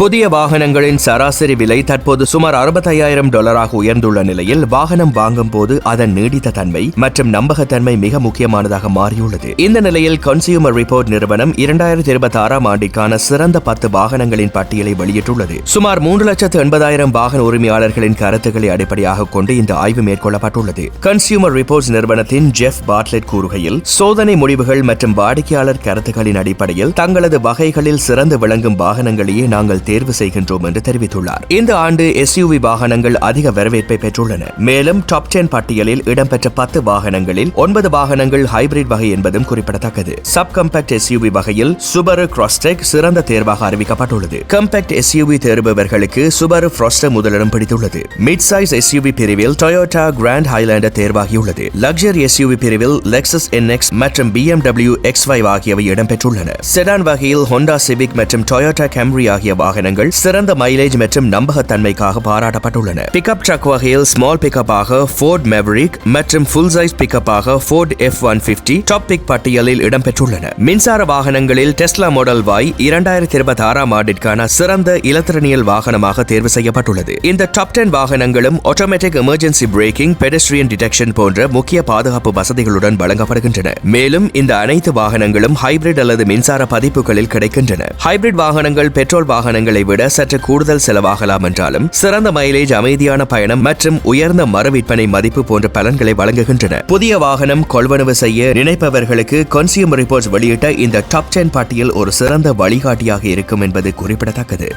புதிய வாகனங்களின் சராசரி விலை தற்போது சுமார் அறுபத்தையாயிரம் டாலராக உயர்ந்துள்ள நிலையில் வாகனம் வாங்கும் போது அதன் நீடித்த தன்மை மற்றும் நம்பகத்தன்மை மிக முக்கியமானதாக மாறியுள்ளது. இந்த நிலையில் கன்சியூமர் ரிப்போர்ட் நிறுவனம் இரண்டாயிரத்தி இருபத்தி ஆறாம் ஆண்டிற்கான சிறந்த பத்து வாகனங்களின் பட்டியலை வெளியிட்டுள்ளது. சுமார் மூன்று லட்சத்து எண்பதாயிரம் வாகன உரிமையாளர்களின் கருத்துக்களை அடிப்படையாக கொண்டு இந்த ஆய்வு மேற்கொள்ளப்பட்டுள்ளது. கன்சியூமர் ரிப்போர்ட்ஸ் நிறுவனத்தின் ஜெஃப் பாட்லெட் கூறுகையில் சோதனை முடிவுகள் மற்றும் வாடிக்கையாளர் கருத்துக்களின் அடிப்படையில் தங்களது வகைகளில் சிறந்து விளங்கும் வாகனங்களையே நாங்கள் தேர்வு செய்கின்றோம் என்று தெரிவித்துள்ளார். இந்த ஆண்டு எஸ்யூவி வாகனங்கள் அதிக வரவேற்பை பெற்றுள்ளன. மேலும் டாப் டென் பட்டியலில் இடம்பெற்ற பத்து வாகனங்களில் ஒன்பது வாகனங்கள் ஹைபிரிட் வகை என்பதும் குறிப்பிடத்தக்கது. சப் கம்பேக்ட் எஸ்யூவி வகையில் சுபரு கிராஸ்டெக் சிறந்த தேர்வாக அறிவிக்கப்பட்டுள்ளது. கம்பேக்ட் எஸ்யூவி தேர்பவர்களுக்கு சுபரு ஃப்ராஸ்டர் முதலிடம் பிடித்துள்ளது. மிட் சைஸ் எஸ்யூவி பிரிவில் டொயோட்டா கிராண்ட் ஹைலாண்டர் தேர்வாகியுள்ளது. லக்ஸரி எஸ்யூவி பிரிவில் லெக்சஸ் என்எக்ஸ் மற்றும் பிஎம்டபிள்யூ எக்ஸ் ஃபைவ் ஆகியவை இடம்பெற்றுள்ளன. செடான் வகையில் ஹோண்டா சிவிக் மற்றும் டொயோட்டா கேம்ரி ஆகிய வாகனங்கள் சிறந்த மைலேஜ் மற்றும் நம்பகத்தன்மைக்காக பாராட்டப்பட்டுள்ளன. பிக்அப் ட்ரக் வகையில் ஸ்மால் பிக்கப் ஃபோர்ட் மெவரிக் மற்றும் full size pickup Ford F one fifty top pick பட்டியலில் இடம்பெற்றுள்ளன. மின்சார வாகனங்களில் டெஸ்லா மாடல் வாய் இரண்டாயிரத்தி இருபத்தி ஆறாம் ஆண்டிற்கான சிறந்த இலத்திரனியல் வாகனமாக தேர்வு செய்யப்பட்டுள்ளது. இந்த டாப் டென் வாகனங்களும் automatic emergency braking pedestrian detection போன்ற முக்கிய பாதுகாப்பு வசதிகளுடன் வழங்கப்படுகின்றன. மேலும் இந்த அனைத்து வாகனங்களும் ஹைபிரிட் அல்லது மின்சார பதிப்புகளில் கிடைக்கின்றன. ஹைபிரிட் வாகனங்கள் பெட்ரோல் வாகனங்கள் விட சற்று கூடுதல் செலவாகலாம் என்றாலும் சிறந்த மைலேஜ் அமைதியான பயணம் மற்றும் உயர்ந்த மரவிற்பனை விற்பனை மதிப்பு போன்ற பலன்களை வழங்குகின்றன. புதிய வாகனம் கொள்வனவு செய்ய நினைப்பவர்களுக்கு கன்சியூமர் ரிப்போர்ட்ஸ் வெளியிட்ட இந்த டாப் டென் பட்டியல் ஒரு சிறந்த வழிகாட்டியாக இருக்கும் என்பது குறிப்பிடத்தக்கது.